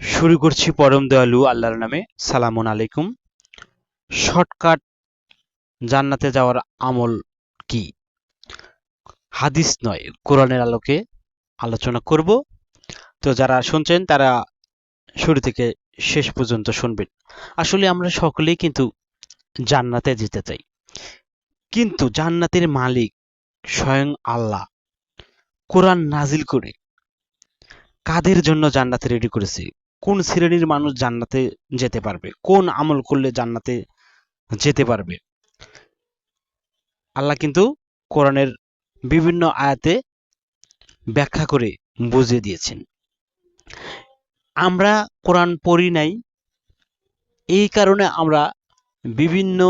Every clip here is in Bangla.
শুরু করছি পরম দয়ালু আল্লাহর নামে। সালামুন আলাইকুম। শর্টকাট জান্নাতে যাওয়ার আমল কি? হাদিস নয়, কোরআনের আলোকে আলোচনা করব। তো যারা শুনছেন, তারা শুরু থেকে শেষ পর্যন্ত শুনবেন। আসলে আমরা সকলেই কিন্তু জান্নাতে যেতে চাই। কিন্তু জান্নাতের মালিক স্বয়ং আল্লাহ। কোরআন নাজিল করে কাদের জন্য জান্নাতে রেডি করেছে? কোন শ্রেণির মানুষ জান্নাতে যেতে পারবে? কোন আমল করলে জান্নাতে যেতে পারবে? আল্লাহ কিন্তু কোরআনের বিভিন্ন আয়াতে ব্যাখ্যা করে বুঝিয়ে দিয়েছেন। আমরা কোরআন পড়ি নাই, এই কারণে আমরা বিভিন্ন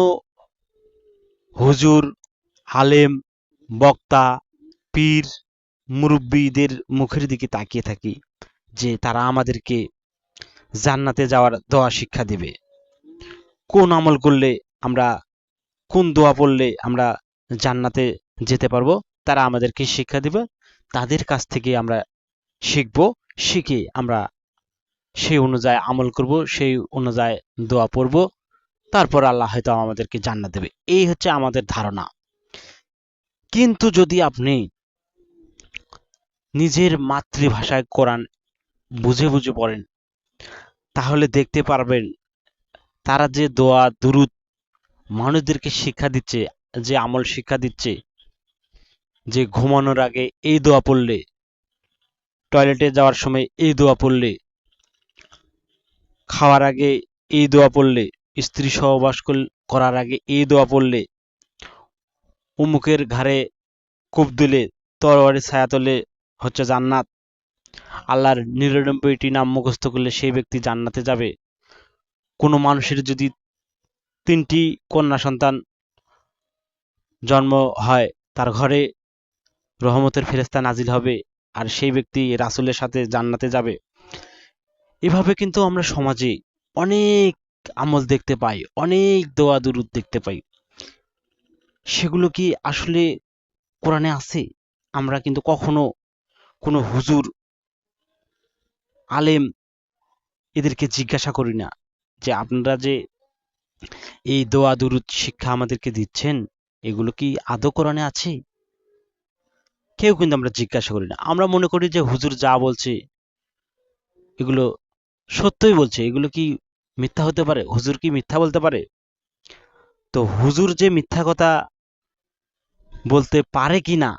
হুজুর হালেম বক্তা, পীর, মুরব্বীদের মুখের দিকে তাকিয়ে থাকি যে তারা আমাদেরকে জান্নাতে যাওয়ার দোয়া শিক্ষা দিবে। কোন আমল করলে আমরা, কোন দোয়া পড়লে আমরা জান্নাতে যেতে পারব, তারা আমাদেরকে শিক্ষা দিবে। তাদের কাছ থেকে আমরা শিখব, শিখে আমরা সেই অনুযায়ী আমল করব, সেই অনুযায়ী দোয়া পড়ব। তারপর আল্লাহ হয়তো আমাদেরকে জান্নাত দেবে। এই হচ্ছে আমাদের ধারণা। কিন্তু যদি আপনি নিজের মাতৃভাষায় কোরআন বুঝে বুঝে পড়েন তাহলে দেখতে পারবেন, তারা যে দোয়া, দুরুদ মানুষদেরকে শিক্ষা দিচ্ছে, যে আমল শিক্ষা দিচ্ছে, যে ঘুমানোর আগে এই দোয়া পড়লে, টয়লেটে যাওয়ার সময় এই দোয়া পড়লে, খাওয়ার আগে এই দোয়া পড়লে, স্ত্রী সহবাস করার আগে এই দোয়া পড়লে, উমুকের ঘাড়ে কূপ দিলে, তরবারি ছায়া তোলে, হচ্ছে জান্নাত। আল্লাহর নিরানব্বইটি নাম মুখস্থ করলে সেই ব্যক্তি জান্নাতে যাবে। কোনো মানুষের যদি তিনটি কন্যা সন্তান জন্ম হয়, তার ঘরে রহমতের ফেরেস্তা নাজিল হবে আর সেই ব্যক্তি রাসুলের সাথে জান্নাতে যাবে। এভাবে কিন্তু আমরা সমাজে অনেক আমল দেখতে পাই, অনেক দোয়া দুরুদ দেখতে পাই। সেগুলো কি আসলে কোরআনে আছে? আমরা কিন্তু কখনো কোনো হুজুর আলেম এদেরকে জিজ্ঞাসা করি না যে আপনারা যে এই দোয়া, দুরুদ শিক্ষা আমাদেরকে দিচ্ছেন, এগুলো কি আদৌ কোরআনে আছে? কেউ কিন্তু আমরা জিজ্ঞাসা করি না। আমরা মনে করি যে হুজুর যা বলছে, এগুলো সত্যই বলছে। এগুলো কি মিথ্যা হতে পারে? হুজুর কি মিথ্যা বলতে পারে? তো হুজুর যে মিথ্যা কথা বলতে পারে কি না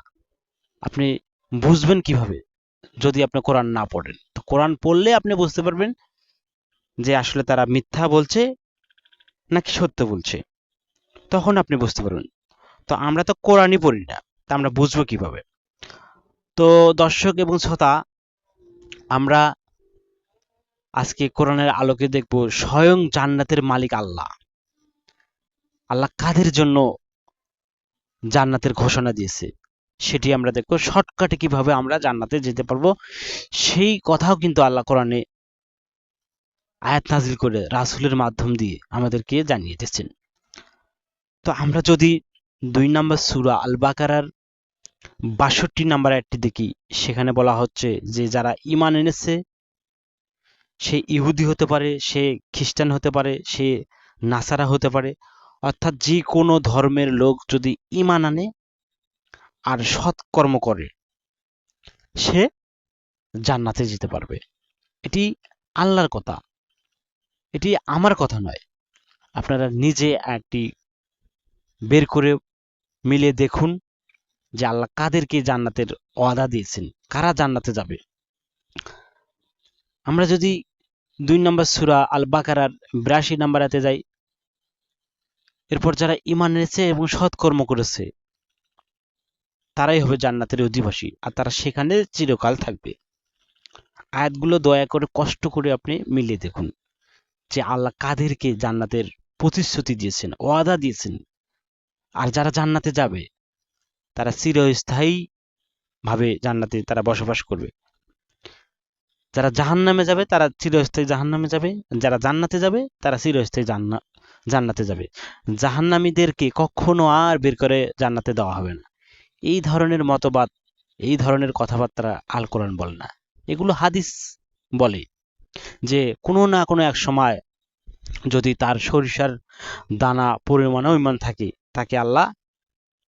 আপনি বুঝবেন কীভাবে? যদি আপনি কোরআন না পড়েন। তো কোরআন পড়লে আপনি বুঝতে পারবেন যে আসলে তারা মিথ্যা বলছে নাকি সত্য বলছে। তখন আপনি বুঝতে পারবেন। তো আমরা তো কোরআনই পড়ি না, তা আমরা বুঝব কীভাবে? তো দর্শক এবং শ্রোতা, আমরা আজকে কোরআনের আলোকে দেখব স্বয়ং জান্নাতের মালিক আল্লাহ। আল্লাহ কাদের জন্য জান্নাতের ঘোষণা দিয়েছে? সেটি আমরা দেখব। শর্টকাটে কীভাবে আমরা জান্নাতে যেতে পারব, সেই কথাও কিন্তু আল্লাহ কোরআনে আয়াত নাজিল করে রাসুলের মাধ্যম দিয়ে আমাদেরকে জানিয়ে দিচ্ছেন তো আমরা যদি দুই নম্বর সুরা আল বাকারার বাষট্টি নাম্বার একটি দেখি, সেখানে বলা হচ্ছে যে, যারা ইমান এনেছে, সে ইহুদি হতে পারে, সে খ্রিস্টান হতে পারে, সে নাসারা হতে পারে, অর্থাৎ যে কোনো ধর্মের লোক যদি ইমান আনে আর সৎকর্ম করে, সে জান্নাতে যেতে পারবে। এটি আল্লাহর কথা। এটি আমার কথা নয়। আপনারা নিজে একটি বের করে মিলে দেখুন যে আল্লাহ কাদেরকে জান্নাতের ওয়াদা দিয়েছেন, কারা জান্নাতে যাবে। আমরা যদি দুই নম্বর সুরা আল বাকারার বিরাশি নাম্বারাতে যাই, এরপর যারা ইমান এনেছে এবং সৎকর্ম করেছে তারাই হবে জান্নাতের অধিবাসী আর তারা সেখানে চিরকাল থাকবে। আয়াতগুলো দয়া করে কষ্ট করে আপনি মিলিয়ে দেখুন যে আল্লাহ কাদেরকে জান্নাতের প্রতিশ্রুতি দিয়েছেন, ওয়াদা দিয়েছেন। আর যারা জান্নাতে যাবে, তারা চিরস্থায়ী ভাবে জান্নাতে তারা বসবাস করবে। যারা জাহান নামে যাবে, তারা চিরস্থায়ী জাহান নামে যাবে। যারা জান্নাতে যাবে, তারা চিরস্থায়ী জান্না, জান্নাতে যাবে। জাহান্নামীদেরকে কখনো আর বের করে জান্নাতে দেওয়া হবে না। এই ধরনের মতবাদ, এই ধরনের কথাবার্তা আল কোরআন বলে না। এগুলো হাদিস বলে যে কোনো না কোনো এক সময় যদি তার সরিষার দানা পরিমাণে ইমান থাকে, তাকে আল্লাহ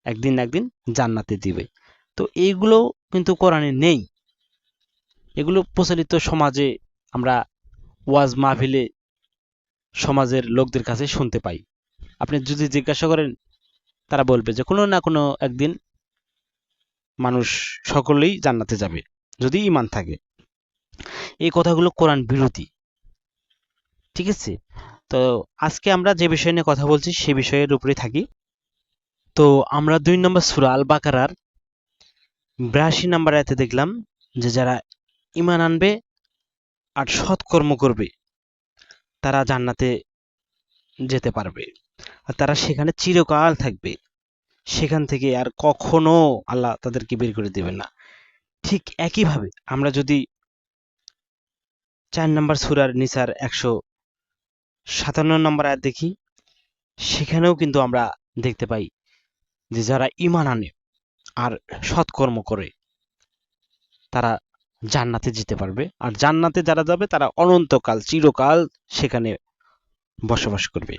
একদিন একদিন জান্নাতে দিবে। তো এইগুলো কিন্তু কোরআনে নেই। এগুলো প্রচলিত সমাজে আমরা ওয়াজ মাহফিলে সমাজের লোকদের কাছে শুনতে পাই। আপনি যদি জিজ্ঞাসা করেন, তারা বলবে যে কোনো না কোনো একদিন মানুষ সকলেই জান্নাতে যাবে, যদি ইমান থাকে। এই কথাগুলো কোরআন বিরোধী। ঠিক আছে? তো আজকে আমরা যে বিষয় নিয়ে কথা বলছি, সে বিষয়ের উপরে থাকি। তো আমরা দুই নম্বর সুরা আল বাকারার বিরাশি নাম্বার আয়াতে দেখলাম যে যারা ইমান আনবে আর সৎকর্ম করবে, তারা জান্নাতে যেতে পারবে। আর তারা সেখানে চিরকাল থাকবে। সেখান থেকে আর কখনো আল্লাহ তাদেরকে বের করে দেবেন না। ঠিক একইভাবে আমরা যদি চার নম্বর সুরার নিসার একশো সাতান্ন নম্বর আয়াত দেখি, সেখানেও কিন্তু আমরা দেখতে পাই যে যারা ইমান আনে আর সৎকর্ম করে, তারা জান্নাতে যেতে পারবে। আর জান্নাতে যারা যাবে, তারা অনন্তকাল, চিরকাল সেখানে বসবাস করবে।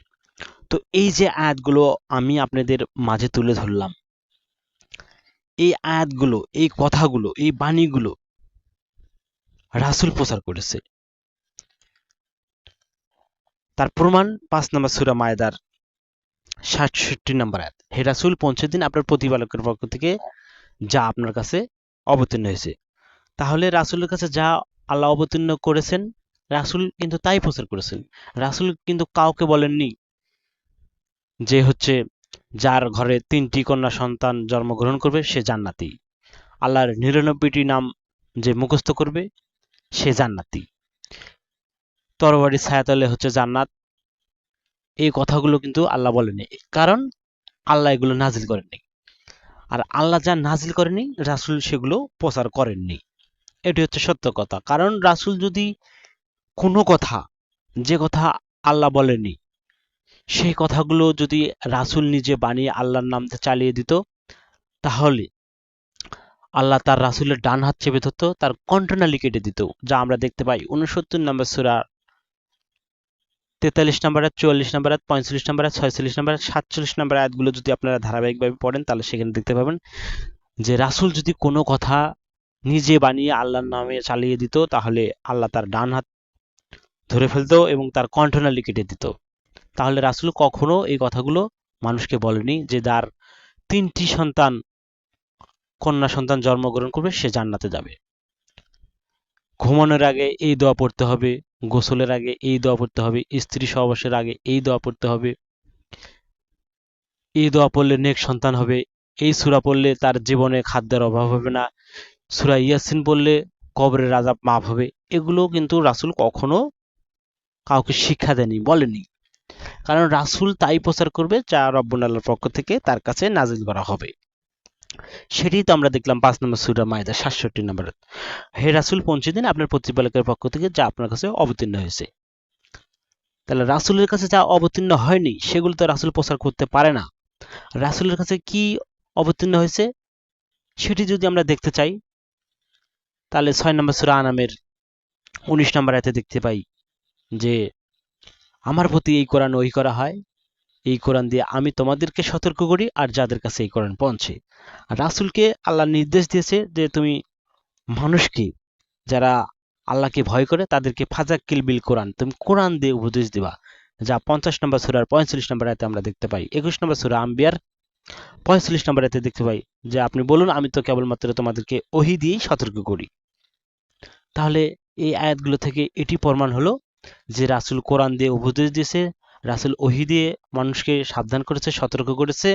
তো এই যে আয়াতগুলো আমি আপনাদের মাঝে তুলে ধরলাম, এই আয়াতগুলো, এই কথাগুলো, এই বাণীগুলো রাসুল প্রচার করেছে। তার প্রমাণ পাঁচ নম্বর সুরা মায়দার সাতষট্টি নম্বর আয়াত। হে রাসুল, পৌঁছে দিন আপনার প্রতিপালকের পক্ষ থেকে যা আপনার কাছে অবতীর্ণ হয়েছে। তাহলে রাসুলের কাছে যা আল্লাহ অবতীর্ণ করেছেন, রাসুল কিন্তু তাই প্রচার করেছেন। রাসুল কিন্তু কাউকে বলেননি যে হচ্ছে যার ঘরে তিনটি কন্যা সন্তান জন্মগ্রহণ করবে, সে জান্নাতি। আল্লাহর নিরানব্বইটি নাম যে মুখস্থ করবে, সে জান্নাতি। তরবারি ছায়াতলে হচ্ছে জান্নাত। এই কথাগুলো কিন্তু আল্লাহ বলেনি কারণ আল্লাহ এগুলো নাজিল করেননি। আর আল্লাহ যা নাজিল করেনি রাসুল সেগুলো প্রচার করেননি। এটি হচ্ছে সত্য কথা। কারণ রাসুল যদি কোনো কথা, যে কথা আল্লাহ বলেনি সেই কথাগুলো যদি রাসুল নিজে বানিয়ে আল্লাহর নাম চালিয়ে দিত, তাহলে আল্লাহ তার রাসুলের ডান হাত চেপে ধরত, তার কণ্ঠনালী কেটে দিত, যা আমরা দেখতে পাই উনসত্তর নম্বর সুরা, তেতাল্লিশ নম্বর আয়াত, চুয়াল্লিশ নম্বর আয়াত, পঁয়তাল্লিশ নম্বর আয়াত, ছয়চল্লিশ নম্বর আয়াত, সাতচল্লিশ নম্বর আয়াতগুলো যদি আপনারা ধারাবাহিকভাবে পড়েন, তাহলে সেখানে দেখতে পাবেন যে রাসুল যদি কোনো কথা নিজে বানিয়ে আল্লাহর নামে চালিয়ে দিত, তাহলে আল্লাহ তার ডান হাত ধরে ফেলতো এবং তার কণ্ঠনালী কেটে দিত। তাহলে রাসুল কখনো এই কথাগুলো মানুষকে বলেনি যে যার তিনটি সন্তান, কন্যা সন্তান জন্মগ্রহণ করবে, সে জান্নাতে যাবে। ঘুমানোর আগে এই দোয়া পড়তে হবে, গোসলের আগে এই দোয়া পড়তে হবে, স্ত্রী সহবাসের আগে এই দোয়া পড়তে হবে। এই দোয়া পড়লে নেক সন্তান হবে, এই সুরা পড়লে তার জীবনে খাদ্যের অভাব হবে না, সুরা ইয়াসিন পড়লে কবরের রাজাব মাফ হবে। এগুলো কিন্তু রাসুল কখনো কাউকে শিক্ষা দেয়নি বলেনি কারণ রাসুল তাই প্রচার করবে যা রব্বুল আল্লাহর পক্ষ থেকে তার কাছে নাজিল করা হবে। সেটাই তো আমরা দেখলাম পাঁচ নম্বর সুরা মায়দা, সাতষট্টি নম্বর হে রাসুল, পৌঁছে দিন আপনার প্রতিপালকের পক্ষ থেকে যা আপনার কাছে অবতীর্ণ হয়েছে। তাহলে রাসুলের কাছে যা অবতীর্ণ হয়নি, সেগুলো তো রাসুল প্রচার করতে পারে না। রাসুলের কাছে কি অবতীর্ণ হয়েছে? সেটি যদি আমরা দেখতে চাই, তাহলে ছয় নম্বর সুরা আনামের উনিশ নম্বর এতে দেখতে পাই যে আমার প্রতি এই কোরআন ওই করা হয়। এই কোরআন দিয়ে আমি তোমাদেরকে সতর্ক করি আর যাদের কাছে এই কোরআন পৌঁছে। রাসুলকে আল্লাহ নির্দেশ দিয়েছে যে তুমি মানুষকে যারা আল্লাহকে ভয় করে তাদেরকে ফাজাক্কিল বিল কোরআন, তুমি কোরআন দিয়ে উপদেশ দিবা। যা পঞ্চাশ নম্বর সুরার পঁয়তাল্লিশ নম্বর আয়তে আমরা দেখতে পাই। একুশ নম্বর সুরা আম্বিয়ার পঁয়তাল্লিশ নম্বর আয়তে দেখতে পাই যে, আপনি বলুন, আমি তো কেবলমাত্র তোমাদেরকে ওহি দিয়েই সতর্ক করি। তাহলে এই আয়াতগুলো থেকে এটি প্রমাণ হলো যে রাসুল কোরআন দিয়ে উপদেশ দিয়েছে, রাসুল ওহি দিয়ে মানুষকে সাবধান করেছে, সতর্ক করেছে,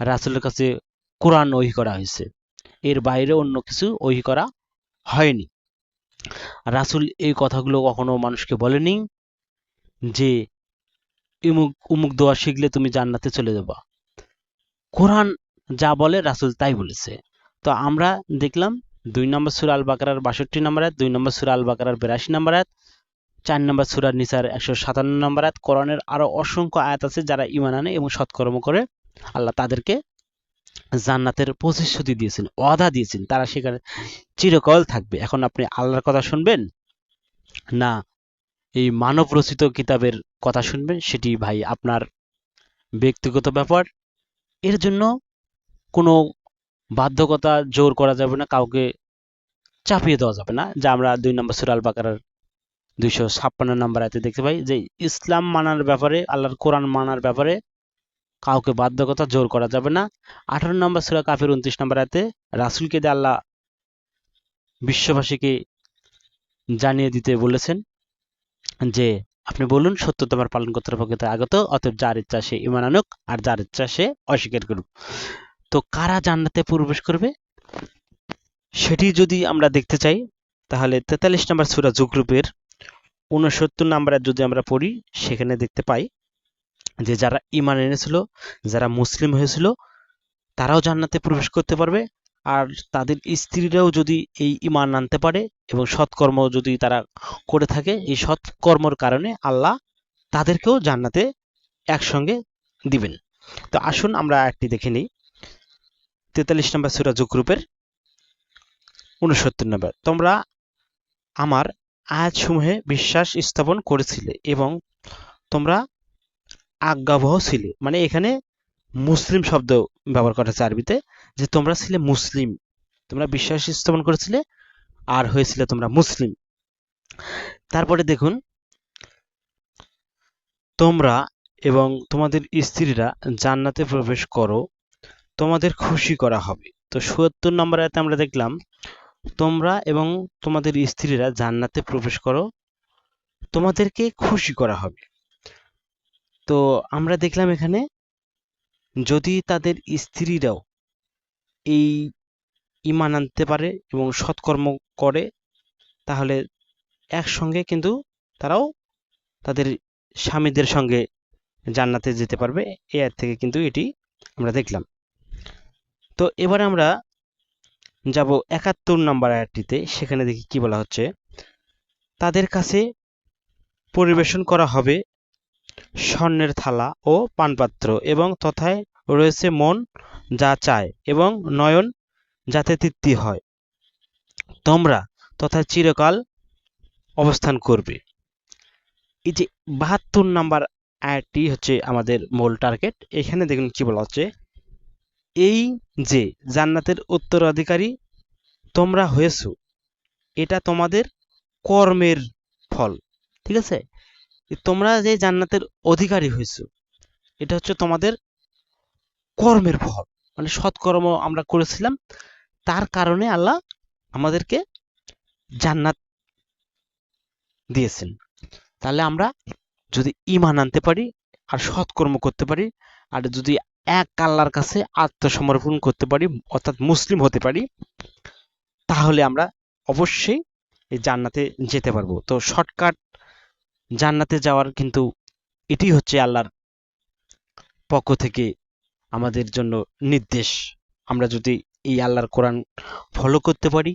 রাসুলের কাছে কোরআন ওহি করা হয়েছে। এর বাইরে অন্য কিছু ওহি করা হয়নি। রাসুল এই কথাগুলো কখনো মানুষকে বলেনি যে, ইমুক, উমুক দোয়া শিখলে তুমি জান্নাতে চলে যাবা। কোরআন যা বলে রাসুল তাই বলেছে। তো আমরা দেখলাম দুই নম্বর সুরা আল বাকারার বাষট্টি নম্বর আয়াত, দুই নম্বর সুরা আল বাকারার বিরাশি নম্বর আয়াত চার নম্বর সুরা নিসার একশো সাতান্ন নম্বর আয়াত, কোরআনের আরও অসংখ্য আয়াত আছে যারা ইমান আনে এবং সৎকর্ম করে আল্লাহ তাদেরকে জান্নাতের প্রতিশ্রুতি দিয়েছেন, ওয়াদা দিয়েছেন, তারা সেখানে চিরকাল থাকবে। এখন আপনি আল্লাহর কথা শুনবেন না এই মানব রচিত কিতাবের কথা শুনবেন, সেটি ভাই আপনার ব্যক্তিগত ব্যাপার। এর জন্য কোনো বাধ্যকতা জোর করা যাবে না, কাউকে চাপিয়ে দেওয়া যাবে না, যা আমরা দুই নম্বর সুরাল বাকারার দুইশো ছাপ্পান্ন নম্বর আয়তে দেখতে পাই যে, ইসলাম মানার ব্যাপারে, আল্লাহর কোরআন মানার ব্যাপারে কাউকে বাধ্যকতা জোর করা যাবে না। আঠারো নম্বর সুরা কাফির উনত্রিশ নম্বর আয়তে, রাসুলকে দিয়ে আল্লাহ বিশ্ববাসীকে জানিয়ে দিতে বলেছেন যে, আপনি বলুন, সত্য তোমার পালন করতে পক্ষে আগত, অতএব যার ইচ্ছা সে ইমান আনুক, আর যার ইচ্ছা সে অস্বীকার করুক। তো কারা জান্নাতে প্রবেশ করবে? সেটি যদি আমরা দেখতে চাই, তাহলে তেতাল্লিশ নম্বর সুরা জুকরুপের উনসত্তর নাম্বারে যদি আমরা পড়ি, সেখানে দেখতে পাই যে যারা ইমান এনেছিল, যারা মুসলিম হয়েছিল, তারাও জান্নাতে প্রবেশ করতে পারবে। আর তাদের স্ত্রীরাও যদি এই ইমান আনতে পারে এবং সৎকর্ম যদি তারা করে থাকে, এই সৎকর্মর কারণে আল্লাহ তাদেরকেও জান্নাতে একসঙ্গে দিবেন। তো আসুন আমরা একটি দেখে নিই। তেতাল্লিশ নম্বর সুরাজ গ্রুপের উনসত্তর নম্বর। তোমরা আমার আয়াতসমূহে বিশ্বাস স্থাপন করেছিলে এবং তোমরা আজ্ঞাবহ ছিলে। মানে এখানে মুসলিম শব্দ ব্যবহার করা হয়েছে আরবিতে, যে তোমরা ছিলে মুসলিম, তোমরা বিশ্বাস স্থাপন করেছিলে, আর হয়েছিলে তোমরা মুসলিম। তারপরে দেখুন, তোমরা এবং তোমাদের স্ত্রীরা জান্নাতে প্রবেশ করো, তোমাদের খুশি করা হবে। তো সত্তর নম্বর আয়তে আমরা দেখলাম তোমরা এবং তোমাদের স্ত্রীরা জান্নাতে প্রবেশ করো। তোমাদেরকে খুশি করা হবে। তো আমরা দেখলাম এখানে, যদি তাদের স্ত্রীরাও এই ইমান আনতে পারে এবং সৎকর্ম করে, তাহলে একসঙ্গে কিন্তু তারাও তাদের স্বামীদের সঙ্গে জান্নাতে যেতে পারবে। এর থেকে কিন্তু এটি আমরা দেখলাম। তো এবার আমরা যাব একাত্তর নম্বর আয়াতটিতে, সেখানে দেখি কি বলা হচ্ছে। তাদের কাছে পরিবেশন করা হবে স্বর্ণের থালা ও পানপাত্র এবং তথায় রয়েছে মন যা চায় এবং নয়ন যাতে তৃপ্তি হয়। তোমরা তথা চিরকাল অবস্থান করবে। এই যে বাহাত্তর নাম্বার আয়াতটি হচ্ছে আমাদের মূল টার্গেট এখানে দেখুন কি বলা হচ্ছে এই যে জান্নাতের উত্তরাধিকারী তোমরা হয়েছ, এটা তোমাদের কর্মের ফল, ঠিক আছে? তোমরা যে জান্নাতের অধিকারী হয়েছ, এটা হচ্ছে তোমাদের কর্মের ফল। মানে সৎকর্ম আমরা করেছিলাম, তার কারণে আল্লাহ আমাদেরকে জান্নাত দিয়েছেন। তাহলে আমরা যদি ইমান আনতে পারি আর সৎকর্ম করতে পারি, আর যদি এক আল্লাহর কাছে আত্মসমর্পণ করতে পারি, অর্থাৎ মুসলিম হতে পারি, তাহলে আমরা অবশ্যই এই জান্নাতে যেতে পারব। তো শর্টকাট, জান্নাতে যাওয়ার কিন্তু এটি হচ্ছে আল্লাহর পক্ষ থেকে আমাদের জন্য নির্দেশ। আমরা যদি এই আল্লাহর কোরআন ফলো করতে পারি,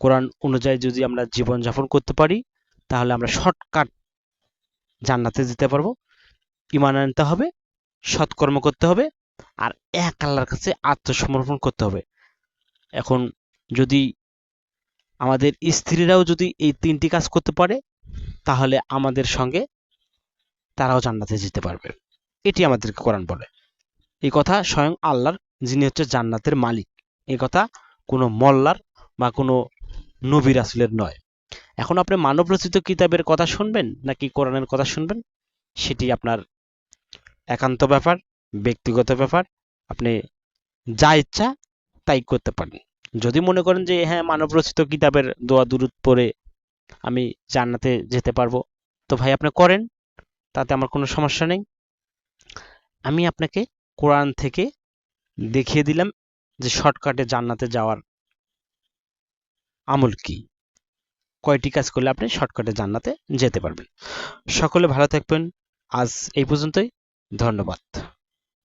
কোরআন অনুযায়ী যদি আমরা জীবনযাপন করতে পারি, তাহলে আমরা শর্টকাট জান্নাতে যেতে পারব। ইমান আনতে হবে সৎকর্ম করতে হবে আর এক আল্লাহর কাছে আত্মসমর্পণ করতে হবে। এখন যদি আমাদের স্ত্রীরাও যদি এই তিনটি কাজ করতে পারে, তাহলে আমাদের সঙ্গে তারাও জান্নাতে যেতে পারবে। এটি আমাদেরকে কোরআন বলে। এই কথা স্বয়ং আল্লাহর, যিনি হচ্ছে জান্নাতের মালিক। এই কথা কোনো মল্লার বা কোনো নবী রাসুলের নয়। এখন আপনি মানব রচিত কিতাবের কথা শুনবেন নাকি কোরআনের কথা শুনবেন? সেটি আপনার একান্ত ব্যাপার। ব্যক্তিগত ব্যাপার, আপনি যা ইচ্ছা তাই করতে পারেন। যদি মনে করেন যে হ্যাঁ মানব রচিত কিতাবের দোয়া দুরুদ পড়ে আমি জান্নাতে যেতে পারব, তো ভাই আপনি করেন, তাতে আমার কোনো সমস্যা নেই। আমি আপনাকে কোরআন থেকে দেখিয়ে দিলাম যে শর্টকাটে জান্নাতে যাওয়ার আমল কি। কয়টি কাজ করলে আপনি শর্টকাটে জান্নাতে যেতে পারবেন। সকলে ভালো থাকবেন। আজ এই পর্যন্তই। ধন্যবাদ।